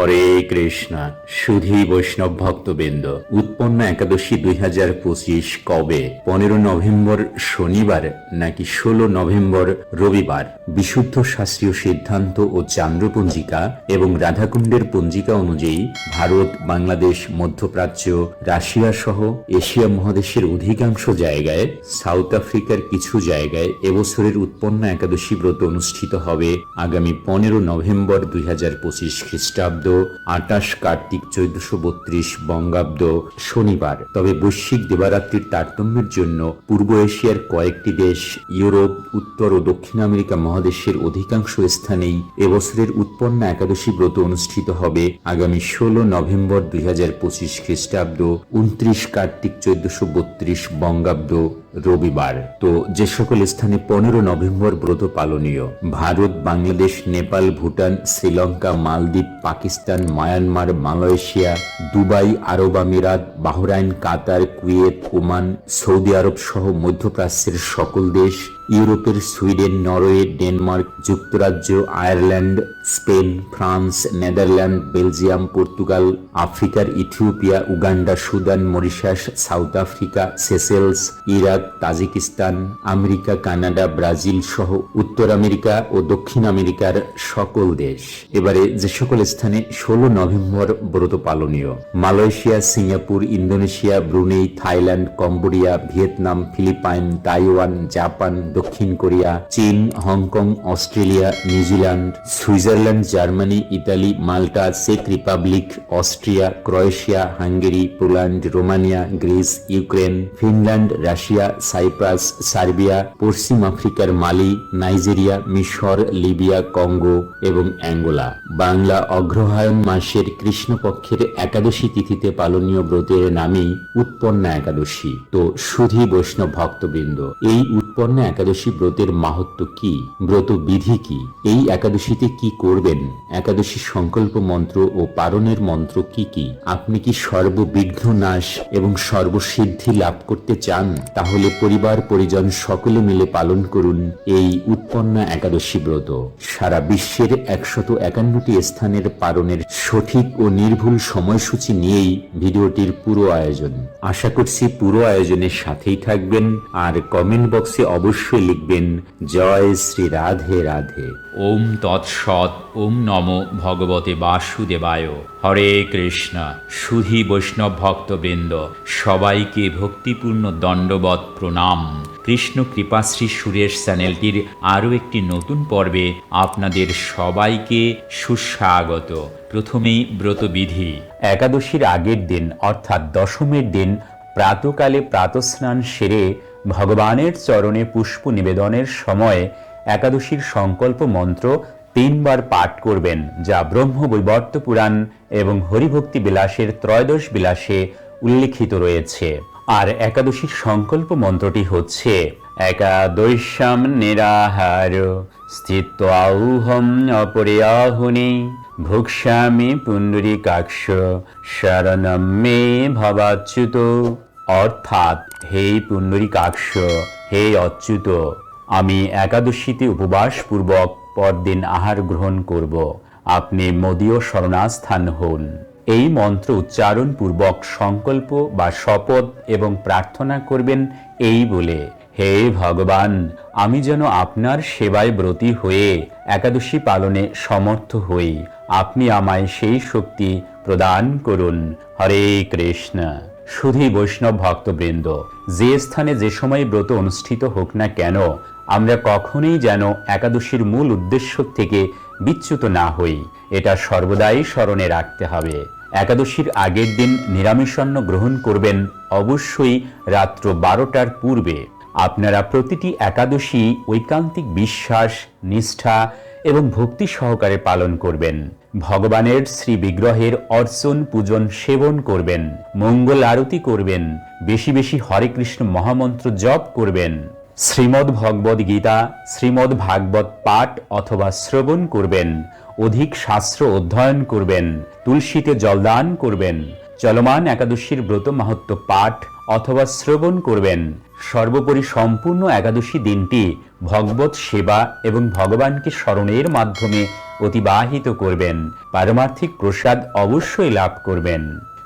হরে কৃষ্ণ। সুধী বৈষ্ণব ভক্তবৃন্দ, উৎপন্ন একাদশী দুই হাজার পঁচিশ কবে? পনেরো নভেম্বর শনিবার নাকি ষোলো নভেম্বর রবিবার? বিশুদ্ধ শাস্ত্রীয় সিদ্ধান্ত ও চান্দ্রপঞ্জিকা এবং রাধাকুণ্ডের পঞ্জিকা অনুযায়ী ভারত, বাংলাদেশ, মধ্যপ্রাচ্য, রাশিয়া সহ এশিয়া মহাদেশের অধিকাংশ জায়গায়, সাউথ আফ্রিকার কিছু জায়গায় এবছরের উৎপন্ন একাদশী ব্রত অনুষ্ঠিত হবে আগামী পনেরো নভেম্বর দুই হাজার পঁচিশ খ্রিস্টাব্দ। আটাশ কার্তিক, চোদ্দশো বত্রিশ বঙ্গাব্দ শনিবার। তবে বৈশ্বিক দেবারাত্রির তারতম্যের জন্য পূর্ব এশিয়ার কয়েকটি দেশ, ইউরোপ, উত্তর ও দক্ষিণ আমেরিকা মহাদেশের অধিকাংশ স্থানেই এবছরের উৎপন্ন একাদশী ব্রত অনুষ্ঠিত হবে আগামী ষোলো নভেম্বর দুই হাজার পঁচিশ খ্রিস্টাব্দ, উনত্রিশ কার্তিক, চোদ্দশো বত্রিশ বঙ্গাব্দ। রবিবার। তো যে সকল স্থানে পনেরো নভেম্বর ব্রত পালনীয়, ভারত, বাংলাদেশ, নেপাল, ভুটান, শ্রীলঙ্কা, মালদ্বীপ, পাকিস্তান, মায়ানমার, মালয়েশিয়া, দুবাই, আরব আমিরাত, Bahrain, Qatar, Kuwait, Oman, Saudi আরব সহ মধ্যপ্রাচ্যের সকল দেশ ইউরোপের সুইডেন, নরওয়ে, ডেনমার্ক, যুক্তরাজ্য, Ireland, Spain, France, Netherland, Belgium, Portugal, আফ্রিকার Ethiopia, Uganda, Sudan, Mauritius, South Africa, Seychelles, Iraq, Tajikistan, America, Canada, Brazil সহ উত্তর আমেরিকা ও দক্ষিণ আমেরিকার সকল দেশ। এবারে যে সকল স্থানে ষোলো নভেম্বর ব্রত পালনীয়। Malaysia, Singapore, Indonesia, Brunei, Thailand, Cambodia, Vietnam, Philippine, Taiwan, Japan দক্ষিণ কোরিয়া, চীন, Hong Kong, Australia, New Zealand, Switzerland, Germany, Italy, Malta, check Republic, Austria, Croatia, Hungary, Poland, Romania, Greece, Ukraine, Finland, Russia, Cyprus, Serbia, পশ্চিম আফ্রিকার Mali, Nigeria, মিশর, Libya, Congo এবং Angola. Bangla অগ্রহায়ণ মাসের কৃষ্ণপক্ষের একাদশী তিথিতে পালনীয় ব্রতের নামেই উৎপন্না একাদশী। তো সুধী বৈষ্ণব ভক্তবৃন্দ, এই উৎপন্ন একাদশী ব্রতের মাহাত্ম কি? ব্রত বিধি কি? এই একাদশীতে কি করবেন? একাদশী সংকল্প মন্ত্র ও পারণের মন্ত্র কি কি? আপনি কি সর্ববিঘ্ন নাশ এবং সর্বসিদ্ধি লাভ করতে চান? তাহলে পরিবার, পরিজন সকলে মিলে পালন করুন এই উৎপন্ন একাদশী ব্রত। সারা বিশ্বের একশত একান্নটি স্থানের পালনের সঠিক ও নির্ভুল সময়সূচি নিয়েই ভিডিওটির পুরো আয়োজন। আশা করছি পুরো আয়োজনের সাথেই থাকবেন। আর কমেন্ট বক্সে অবশ্যই লিখবেন, জয় শ্রী রাধে রাধে। ওম তৎসৎ, ওম নম ভগবতে বাসুদেবায়। হরে কৃষ্ণ, সুধী বৈষ্ণব ভক্তবৃন্দ, সবাইকে ভক্তিপূর্ণ দণ্ডবত প্রণাম। কৃষ্ণ কৃপাশ্রী সুরেশ চ্যানেলটির আরও একটি নতুন পর্বে আপনাদের সবাইকে সুস্বাগত। প্রথমেই ব্রতবিধি। একাদশীর আগের দিন, অর্থাৎ দশমের দিন, প্রাতকালে প্রাতস্নান সেরে ভগবানের চরণে পুষ্প নিবেদনের সময় একাদশীর সংকল্প মন্ত্র তিনবার পাঠ করবেন, যা ব্রহ্ম বৈবর্ত পুরাণ এবং হরিভক্তি বিলাসের ত্রয়োদশ বিলাসে উল্লেখিত রয়েছে। আর একাদশীর সংকল্প মন্ত্রটি হচ্ছে, একাদশ্যাম নিরাহার স্থিত আউহম অপরিয়াহুনি, ভুক্ষ্যামি পুণ্ডরীকাক্ষ, শরণম মে ভবাচ্যুত। অর্থাৎ, হে পুণ্ডরীকাক্ষ হে অচ্যুত, আমি একাদশীতে উপবাসপূর্বক পরদিন আহার গ্রহণ করব। আপনি মদীয় শরণাস্থান হন। এই মন্ত্র উচ্চারণ পূর্বক সংকল্প বা শপথ এবং প্রার্থনা করবেন এই বলে, হে ভগবান, আমি যেন আপনার সেবায় ব্রতী হয়ে একাদশী পালনে সমর্থ হই। আপনি আমায় সেই শক্তি প্রদান করুন। হরে কৃষ্ণ। শুধু বৈষ্ণব ভক্তবৃন্দ, যে স্থানে যে সময় ব্রত অনুষ্ঠিত হোক না কেন, আমরা কখনোই যেন একাদশীর মূল উদ্দেশ্য থেকে বিচ্যুত না হই। এটা সর্বদাই স্মরণে রাখতে হবে। একাদশীর আগের দিন নিরামিষান্ন গ্রহণ করবেন অবশ্যই রাত্র বারোটার পূর্বে। আপনারা প্রতিটি একাদশী ঐকান্তিক বিশ্বাস, নিষ্ঠা এবং ভক্তি সহকারে পালন করবেন। ভগবানের শ্রী বিগ্রহের অর্চন, পূজন, সেবন করবেন। মঙ্গল আরতি করবেন। বেশি বেশি হরে কৃষ্ণ মহামন্ত্র জপ করবেন। শ্রীমদ্ ভগবদ গীতা, শ্রীমদ্ ভাগবত পাঠ অথবা শ্রবণ করবেন। অধিক শাস্ত্র অধ্যয়ন করবেন। তুলসীতে জলদান করবেন। চলমান একাদশীর ব্রত মাহাত্ম পাঠ অথবা শ্রবণ করবেন। সর্বোপরি সম্পূর্ণ একাদশী দিনটি ভগবত সেবা এবং ভগবানকে স্মরণের মাধ্যমে অতিবাহিত করবেন। পারমার্থিক প্রসাদ অবশ্যই লাভ করবেন।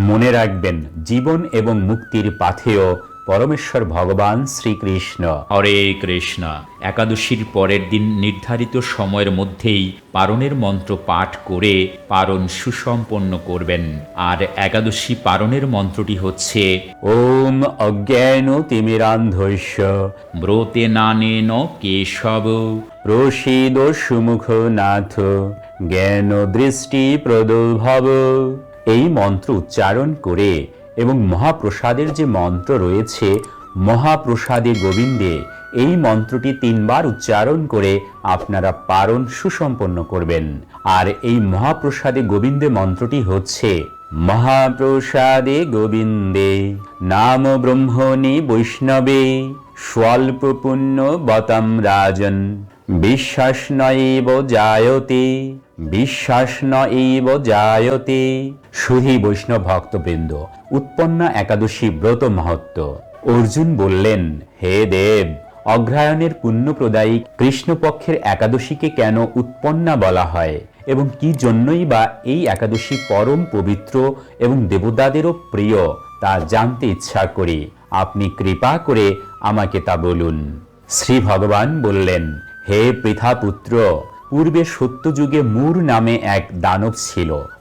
মনে রাখবেন, জীবন এবং মুক্তির পাথেয় পরমেশ্বর ভগবান শ্রীকৃষ্ণ। হরে কৃষ্ণ। একাদশীর পরের দিন নির্ধারিত সময়ের মধ্যেই পারণের মন্ত্র পাঠ করে পারণ সুসম্পন্ন করবেন। আর একাদশী পারণের মন্ত্রটি হচ্ছে ওম অজ্ঞান তিমিরান্ধস্য। ব্রতে নানেন কেশব। প্রসীদ সুমুখ নাথ। জ্ঞান দৃষ্টি প্রদভব এই মন্ত্র উচ্চারণ করে এবং মহাপ্রসাদের যে মন্ত্র রয়েছে, মহাপ্রসাদে গোবিন্দে, এই মন্ত্রটি তিনবার উচ্চারণ করে আপনারা পারণ সুসম্পন্ন করবেন। আর এই মহাপ্রসাদে গোবিন্দে মন্ত্রটি হচ্ছে, মহাপ্রসাদে গোবিন্দে, নাম ব্রহ্মণি বৈষ্ণবে স্বল্প পুণ্য বতম রাজন, বিশ্বাস নৈব জায়তে, বিশ্বাস নৈব জায়তে সুধী বৈষ্ণব ভক্তবৃন্দ, উৎপন্না একাদশী ব্রত মহত্ব। অর্জুন বললেন, হে দেব, অগ্রায়ণের পুণ্যপ্রদায়ী কৃষ্ণপক্ষের একাদশীকে কেন উৎপন্না বলা হয়? এবং কি জন্যই বা এই একাদশী পরম পবিত্র এবং দেবতাদেরও প্রিয়, তা জানতে ইচ্ছা করি। আপনি কৃপা করে আমাকে তা বলুন। শ্রী ভগবান বললেন, হে পৃথাপুত্র, পূর্বে সত্যযুগে মূর নামে এক দানব ছিল।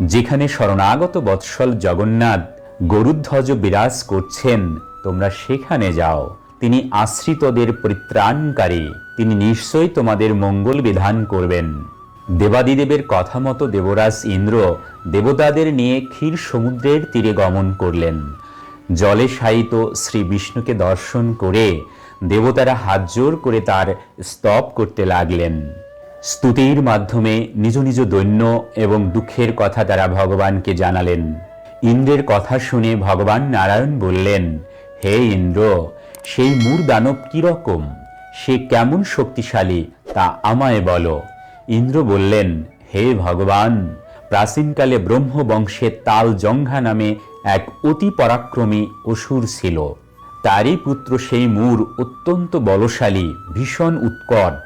যেখানে শরণাগত বৎসল জগন্নাথ গরুধ্বজ বিরাজ করছেন, তোমরা সেখানে যাও। তিনি আশ্রিতদের পরিত্রাণকারী। তিনি নিশ্চয়ই তোমাদের মঙ্গল বিধান করবেন। দেবাদিদেবের কথা মতো দেবরাজ ইন্দ্র দেবতাদের নিয়ে ক্ষীর সমুদ্রের তীরে গমন করলেন। জলে শায়িত শ্রী বিষ্ণুকে দর্শন করে দেবতারা হাত জোর করে তার স্তব করতে লাগলেন। স্তুতির মাধ্যমে নিজ নিজ দৈন্য এবং দুঃখের কথা তারা ভগবানকে জানালেন। ইন্দ্রের কথা শুনে ভগবান নারায়ণ বললেন, হে ইন্দ্র, সেই মূর দানব কীরকম সে কেমন শক্তিশালী, তা আমায় বলো। ইন্দ্র বললেন, হে ভগবান, প্রাচীনকালে ব্রহ্মবংশে তাল জঙ্ঘা নামে এক অতি পরাক্রমী অসুর ছিল। তারই পুত্র সেই মূর অত্যন্ত বলশালী, ভীষণ উৎকট।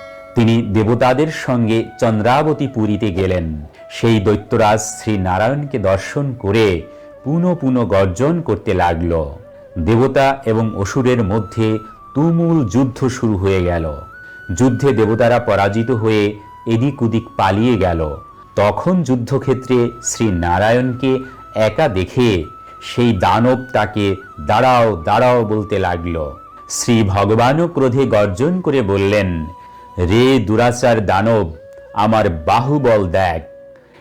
তিনি দেবতাদের সঙ্গে চন্দ্রাবতী পুরীতে গেলেন। সেই দৈত্যরাজ শ্রী নারায়ণকে দর্শন করে পুনঃ পুনঃ গর্জন করতে লাগল। দেবতা এবং অসুরের মধ্যে তুমুল যুদ্ধ শুরু হয়ে গেল। যুদ্ধে দেবতারা পরাজিত হয়ে এদিক ওদিক পালিয়ে গেল। তখন যুদ্ধক্ষেত্রে শ্রী নারায়ণকে একা দেখে সেই দানব তাকে দাঁড়াও দাঁড়াও বলতে লাগল। শ্রী ভগবানও ক্রোধে গর্জন করে বললেন রে দুরাচার দানব, আমার বাহুবল দেখ।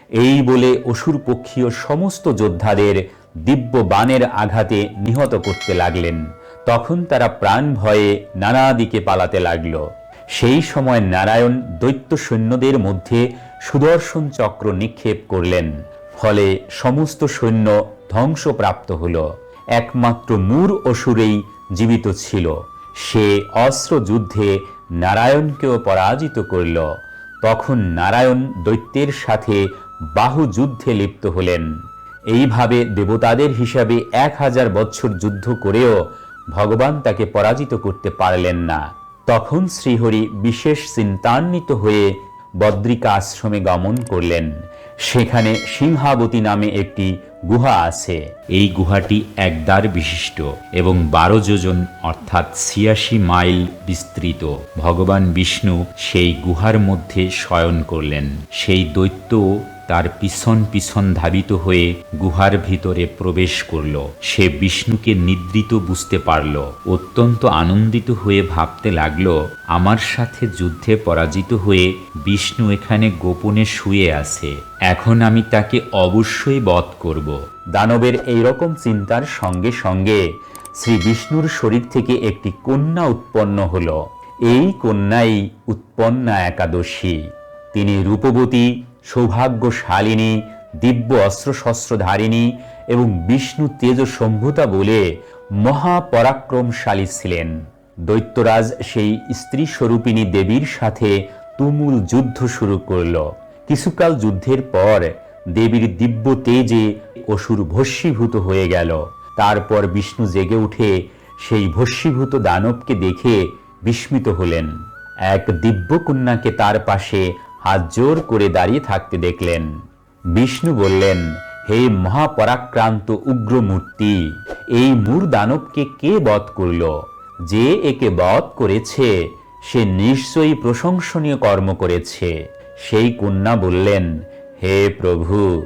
এই বলে অসুর পক্ষীয় সমস্ত যোদ্ধাদের দিব্য বাণের আঘাতে নিহত করতে লাগলেন। তখন তারা প্রাণ ভয়ে নানা দিকে পালাতে লাগল। সেই সময় নারায়ণ দৈত্য সৈন্যদের মধ্যে সুদর্শন চক্র নিক্ষেপ করলেন। ফলে সমস্ত সৈন্য ধ্বংসপ্রাপ্ত হল। একমাত্র মূর অসুরেই জীবিত ছিল। সে অস্ত্র যুদ্ধে নারায়ণকেও পরাজিত করল। তখন নারায়ণ দৈত্যের সাথে বাহু যুদ্ধে লিপ্ত হলেন। এইভাবে দেবতাদের হিসাবে এক হাজার বছর যুদ্ধ করেও ভগবান তাকে পরাজিত করতে পারলেন না। তখন শ্রীহরি বিশেষ চিন্তান্বিত হয়ে বদ্রিকা আশ্রমে গমন করলেন। সেখানে সিংহাবতী নামে একটি গুহা আছে। এই গুহাটি একদার বিশিষ্ট এবং বারো যোজন, অর্থাৎ ছিয়াশি মাইল বিস্তৃত। ভগবান বিষ্ণু সেই গুহার মধ্যে শয়ন করলেন। সেই দৈত্য তার পিছন পিছন ধাবিত হয়ে গুহার ভিতরে প্রবেশ করল। সে বিষ্ণুকে নিদ্রিত বুঝতে পারল। অত্যন্ত আনন্দিত হয়ে ভাবতে লাগল, আমার সাথে যুদ্ধে পরাজিত হয়ে বিষ্ণু এখানে গোপনে শুয়ে আছে। এখন আমি তাকে অবশ্যই বধ করব। দানবের এই রকম চিন্তার সঙ্গে সঙ্গে শ্রী বিষ্ণুর শরীর থেকে একটি কন্যা উৎপন্ন হলো। এই কন্যাই উৎপন্না একাদশী। তিনি রূপবতী সৌভাগ্যশালিনী, দিব্য অস্ত্রশস্ত্রধারিণী এবং বিষ্ণু তেজ সম্ভূতা বলে মহাপরাক্রমশালী ছিলেন। দৈত্যরাজ সেই স্ত্রী স্বরূপিণী দেবীর সাথে তুমুল যুদ্ধ শুরু করল। কিছুকাল যুদ্ধের পর দেবীর দিব্য তেজে অসুর ভস্মীভূত হয়ে গেল। তারপর বিষ্ণু জেগে উঠে সেই ভস্মীভূত দানবকে দেখে বিস্মিত হলেন। এক দিব্য কন্যাকে তার পাশে হাত জোর করে দাঁড়িয়ে থাকতে দেখলেন। বিষ্ণু বললেন, হে মহাপরাক্রান্ত উগ্র মূর্তি এই মূর দানবকে কে বধ করল? যে একে বধ করেছে, সে নিশ্চয়ই প্রশংসনীয় কর্ম করেছে। সেই কন্যা বললেন, হে প্রভু,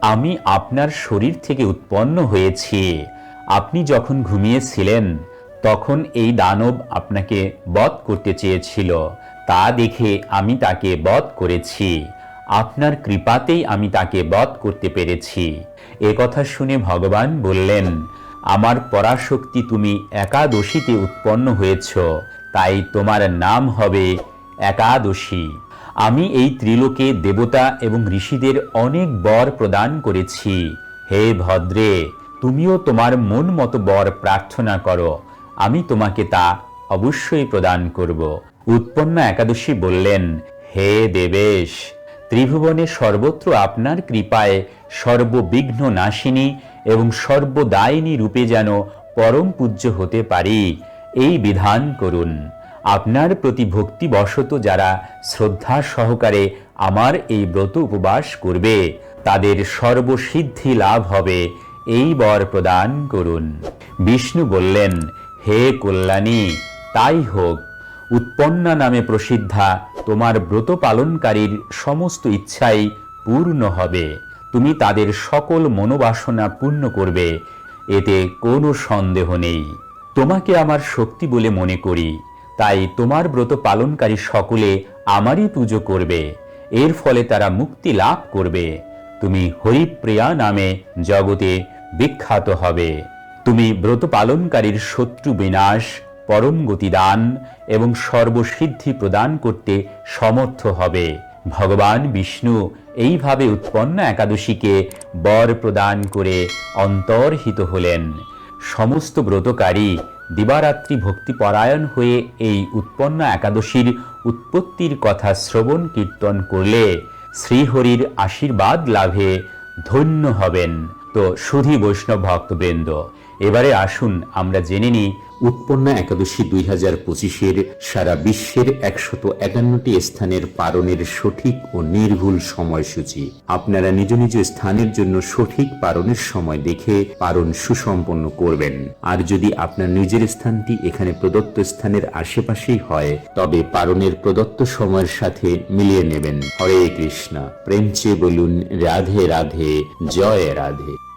আমি আপনার শরীর থেকে উৎপন্ন হয়েছি। আপনি যখন ঘুমিয়েছিলেন, তখন এই দানব আপনাকে বধ করতে চেয়েছিল। তা দেখে আমি তাকে বধ করেছি। আপনার কৃপাতেই আমি তাকে বধ করতে পেরেছি। এ কথা শুনে ভগবান বললেন, আমার পরাশক্তি তুমি একাদশীতে উৎপন্ন হয়েছ, তাই তোমার নাম হবে একাদশী। আমি এই ত্রিলোকে দেবতা এবং ঋষিদের অনেক বর প্রদান করেছি। হে ভদ্রে, তুমিও তোমার মন মতো বর প্রার্থনা করো। আমি তোমাকে তা অবশ্যই প্রদান করব। উৎপন্না একাদশী বললেন, হে দেবেশ, ত্রিভুবনে সর্বত্র আপনার কৃপায় সর্ববিঘ্ন নাশিনী এবং সর্বদায়িনী রূপে যেন পরম পূজ্য হতে পারি। এই বিধান করুন। আপনার প্রতি ভক্তিবশত যারা শ্রদ্ধা সহকারে আমার এই ব্রত উপবাস করবে, তাদের সর্বসিদ্ধি লাভ হবে। এই বর প্রদান করুন। বিষ্ণু বললেন, হে কল্যাণী, তাই হোক। উৎপন্না নামে প্রসিদ্ধা তোমার ব্রত পালনকারীর সমস্ত ইচ্ছাই পূর্ণ হবে। তুমি তাদের সকল মনোবাসনা পূর্ণ করবে, এতে কোনো সন্দেহ নেই। তোমাকে আমার শক্তি বলে মনে করি, তাই তোমার ব্রত পালনকারী সকলে আমারই পুজো করবে, এর ফলে তারা মুক্তি লাভ করবে। তুমি হরিপ্রিয়া নামে জগতে বিখ্যাত হবে। তুমি ব্রত পালনকারীর শত্রু বিনাশ পরম গতিদান এবং সর্বসিদ্ধি প্রদান করতে সমর্থ হবে। ভগবান বিষ্ণু এইভাবে উৎপন্ন একাদশীকে বর প্রদান করে অন্তর্হিত হলেন। সমস্ত ব্রতকারী দিবারাত্রি ভক্তিপরায়ণ হয়ে এই উৎপন্ন একাদশীর উৎপত্তির কথা শ্রবণ কীর্তন করলে শ্রীহরির আশীর্বাদ লাভে ধন্য হবেন। তো সুধী বৈষ্ণব ভক্তবৃন্দ, এবারে আসুন, আমরা জেনে নিই উৎপন্না একাদশী দুই হাজার পঁচিশের সারা বিশ্বের একশত একান্নটি স্থানের পারণের সঠিক ও নির্ভুল সময়সূচি। আপনারা নিজ নিজ স্থানের জন্য সঠিক পারণের সময় দেখে পারণ সুসম্পন্ন করবেন। আর যদি আপনার নিজের স্থানটি এখানে প্রদত্ত স্থানের আশেপাশেই হয়, তবে পারণের প্রদত্ত সময়ের সাথে মিলিয়ে নেবেন। হরে কৃষ্ণ। প্রেমচে বলুন, রাধে রাধে, জয় রাধে।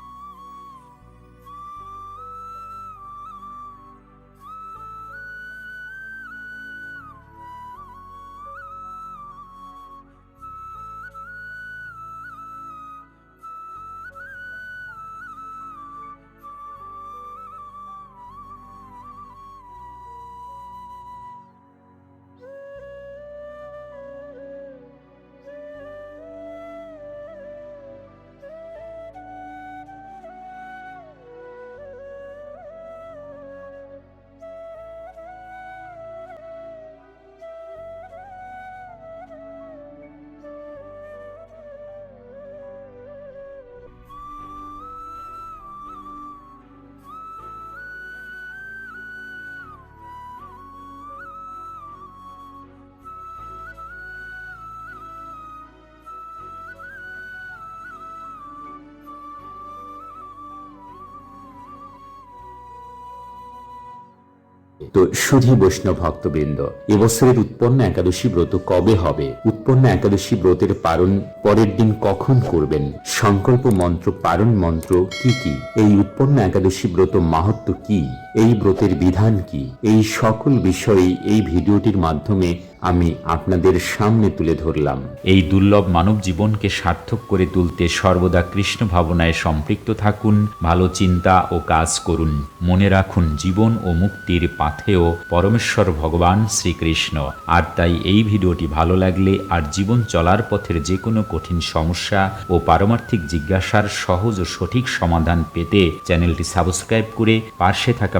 তো সুধী বৈষ্ণব ভক্তবৃন্দ, এবছরের উৎপন্ন একাদশী ব্রত কবে হবে? উৎপন্ন একাদশী ব্রতের পারণ পরের দিন কখন করবেন? সংকল্প মন্ত্র পারণ মন্ত্র কি কি? এই উৎপন্ন একাদশী ব্রত মাহাত্ম কি? এই ব্রতের বিধান কি? এই সকল বিষয়ে এই ভিডিওটির মাধ্যমে আমি আপনাদের সামনে তুলে ধরলাম। এই দুর্লভ মানব জীবনকে সার্থক করে তুলতে সর্বদা কৃষ্ণ ভাবনায় সম্পৃক্ত থাকুন, ভালো চিন্তা ও কাজ করুন। মনে রাখুন, জীবন ও মুক্তির পাথেও পরমেশ্বর ভগবান শ্রীকৃষ্ণ। আর তাই এই ভিডিওটি ভালো লাগলে আর জীবন চলার পথের যে কোনো কঠিন সমস্যা ও পারমার্থিক জিজ্ঞাসার সহজ ও সঠিক সমাধান পেতে চ্যানেলটি সাবস্ক্রাইব করে পাশে থাকা